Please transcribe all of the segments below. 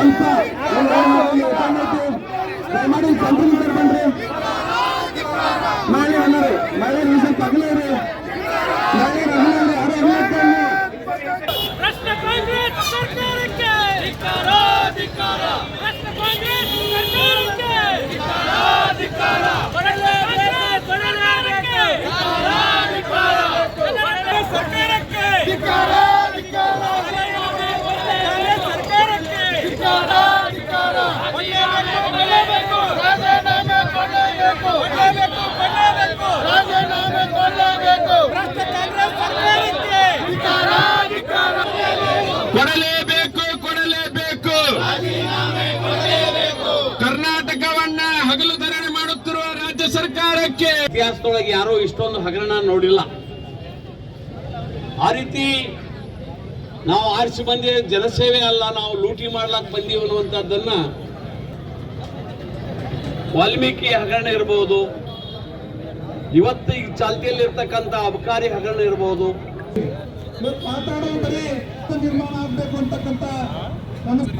ಸ್ವಲ್ಪ ಹಗಲು ಧರಣಿ ಮಾಡುತ್ತಿರುವ ರಾಜ್ಯ ಸರ್ಕಾರಕ್ಕೆ ಇತಿಹಾಸದೊಳಗೆ ಯಾರೋ ಇಷ್ಟೊಂದು ಹಗರಣ ನೋಡಿಲ್ಲ. ಆ ರೀತಿ ನಾವು ಆರಿಸಿ ಬಂದಿ ಜನಸೇವೆ ಅಲ್ಲ ನಾವು ಲೂಟಿ ಮಾಡ್ಲಾಕ್ ಬಂದೀವಿ ಅನ್ನುವಂಥದ್ದನ್ನ ವಾಲ್ಮೀಕಿ ಹಗರಣ ಇರಬಹುದು ಇವತ್ತು ಈಗ ಚಾಲ್ತಿಯಲ್ಲಿ ಇರ್ತಕ್ಕಂಥ ಅಬಕಾರಿ ಹಗರಣ ಇರಬಹುದು ನಿರ್ಮಾಣ ಆಗ್ಬೇಕು ಅಂತಕ್ಕಂಥ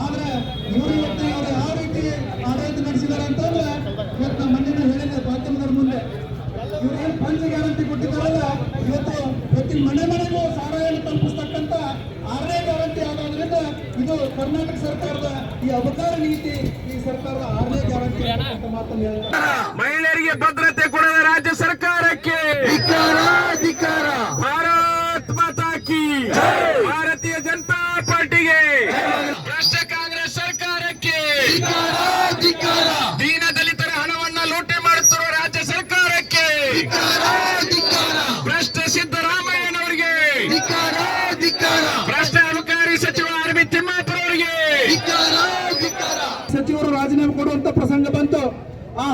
ಆದ್ರೆ ಇವರು ಇವತ್ತು ಇವರು ಯಾವ ರೀತಿ ಆಡಳಿತ ನಡೆಸಿದ್ದಾರೆ ಅಂತಂದ್ರೆ ಇವತ್ತು ನಮ್ಮ ಮನೆಯಿಂದ ಹೇಳಿದೆ ಮಾಧ್ಯಮದವ್ರ ಮುಂದೆ ಇವ್ರು ಏನು ಪಂಚ ಕೊಟ್ಟಿದ್ದಾರಲ್ಲ ಇವತ್ತು ಪ್ರತಿ ಮನೆ ಮನೆಗೂ ಸಾರಾಯನ್ನು ತಲುಪಿಸ್ತಕ್ಕಂಥ ಆರನೇ ಗ್ಯಾರಂಟಿ ಆಗೋದ್ರಿಂದ ಇದು ಕರ್ನಾಟಕ ಸರ್ಕಾರದ ಈ ಅವಕಾಶ ನೀತಿ ಈ ಸರ್ಕಾರದ ಆರನೇ ಗ್ಯಾರಂಟಿ ಅಂತ ಮಾತನ್ನು ಹೇಳ್ತಾರೆ. ಮಹಿಳೆಯರಿಗೆ ಭದ್ರತೆ ಕೊಡದ ರಾಜ್ಯ ಸರ್ಕಾರಕ್ಕೆ.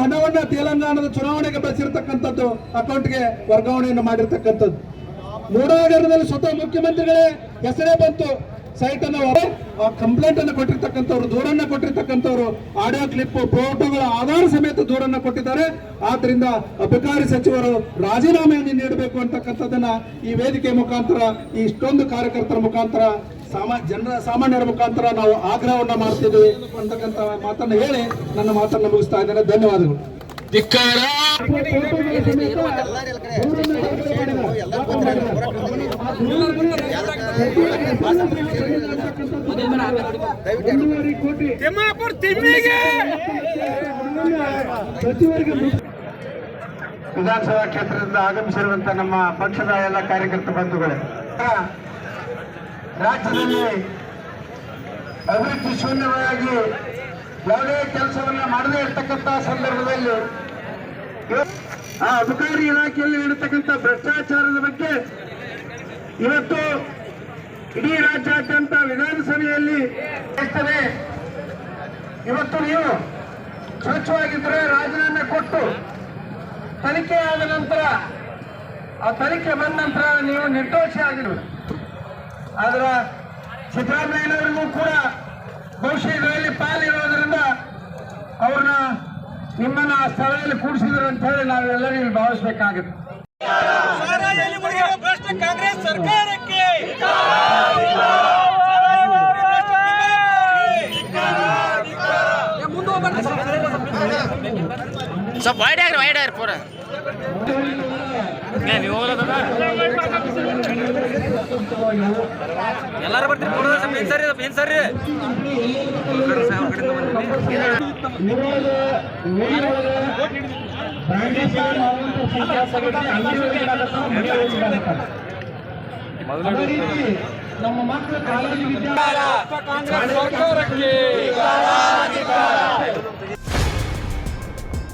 ಹಣವನ್ನ ತೆಲಂಗಾಣದ ಚುನಾವಣೆಗೆ ಬಳಸಿರ್ತಕ್ಕಂಥದ್ದು ಅಕೌಂಟ್ಗೆ ವರ್ಗಾವಣೆಯನ್ನು ಮಾಡಿರ್ತಕ್ಕಂಥದ್ದು. ಮೂಡಾಗರದಲ್ಲಿ ಸ್ವತಃ ಮುಖ್ಯಮಂತ್ರಿಗಳೇ ಹೆಸರೇ ಬಂತು. ಸೈಟ್ ಅನ್ನು ಆ ಕಂಪ್ಲೇಂಟ್ ಅನ್ನು ಕೊಟ್ಟಿರ್ತಕ್ಕಂಥವ್ರು, ದೂರನ್ನ ಕೊಟ್ಟಿರ್ತಕ್ಕಂಥವ್ರು, ಆಡಿಯೋ ಕ್ಲಿಪ್, ಫೋಟೋಗಳ ಆಧಾರ ಸಮೇತ ದೂರನ್ನ ಕೊಟ್ಟಿದ್ದಾರೆ. ಆದ್ರಿಂದ ಅಬಕಾರಿ ಸಚಿವರು ರಾಜೀನಾಮೆಯನ್ನು ನೀಡಬೇಕು ಅಂತಕ್ಕಂಥದ್ದನ್ನ ಈ ವೇದಿಕೆ ಮುಖಾಂತರ, ಈ ಇಷ್ಟೊಂದು ಕಾರ್ಯಕರ್ತರ ಮುಖಾಂತರ ಸಾಮ ಜನರ ಸಾಮಾನ್ಯರ ಮುಖಾಂತರ ನಾವು ಆಗ್ರಹವನ್ನ ಮಾಡ್ತಿದ್ದೇವೆ ಅಂತಕ್ಕಂಥ ಮಾತನ್ನು ಹೇಳಿ ನನ್ನ ಮಾತನ್ನು ಮುಗಿಸ್ತಾ ಇದ್ದೇನೆ. ಧನ್ಯವಾದಗಳು. ಧಿಕ್ಕಾರ. ವಿಧಾನಸಭಾ ಕ್ಷೇತ್ರದಿಂದ ಆಗಮಿಸಿರುವಂತ ನಮ್ಮ ಪಕ್ಷದ ಎಲ್ಲ ಕಾರ್ಯಕರ್ತ ಬಂಧುಗಳೇ ರಾಜ್ಯದಲ್ಲಿ ಅಭಿವೃದ್ಧಿ ಶೂನ್ಯವಾಗಿ ಯಾವುದೇ ಕೆಲಸವನ್ನ ಮಾಡದೇ ಇರತಕ್ಕಂತ ಸಂದರ್ಭದಲ್ಲಿ ಆ ಅಬಕಾರಿ ಇಲಾಖೆಯಲ್ಲಿ ನಡೆತಕ್ಕಂಥ ಭ್ರಷ್ಟಾಚಾರದ ಬಗ್ಗೆ ಇವತ್ತು ಇಡೀ ರಾಜ್ಯಾದ್ಯಂತ ವಿಧಾನಸಭೆಯಲ್ಲಿ ಇವತ್ತು ನೀವು ಸ್ವಚ್ಛವಾಗಿದ್ದರೆ ರಾಜೀನಾಮೆ ಕೊಟ್ಟು ತನಿಖೆ ಆದ ನಂತರ, ಆ ತನಿಖೆ ಬಂದ ನಂತರ ನೀವು ನಿರ್ದೋಷಿ ಆಗಿರು ಆದ್ರೆ ಸಿದ್ದರಾಮಯ್ಯನವರಿಗೂ ಕೂಡ ಬಹುಶಃ ಇದರಲ್ಲಿ ಪಾಲಿರೋದ್ರಿಂದ ಅವ್ರನ್ನ ನಿಮ್ಮನ್ನ ಆ ಸ್ಥಳದಲ್ಲಿ ಕೂಡಿಸಿದ್ರು ಅಂತ ಹೇಳಿ ನಾವೆಲ್ಲರೂ ಇಲ್ಲಿ ಭಾವಿಸ್ಬೇಕಾಗುತ್ತೆ ಕಾಂಗ್ರೆಸ್ ಸರ್ಕಾರಕ್ಕೆ ಸಾರಾಯಿ ಮಾಫಿಯಾ ಭ್ರಷ್ಟ ತಿಮ್ಮಾಪುರಕ್ಕೆ. ಮುಂದೆ ಹೋಗ್ಬಾರ್ದು ಎಲ್ಲಾರು ಬರ್ತೀರಿ? ಏನ್ ಸರಿ ಏನ್ ಸರಿ. ನಮ್ಮ ಮಕ್ಕಳ ಕಾಲೇಜು ಕಾಂಗ್ರೆಸ್ ಸರ್ಕಾರಕ್ಕೆ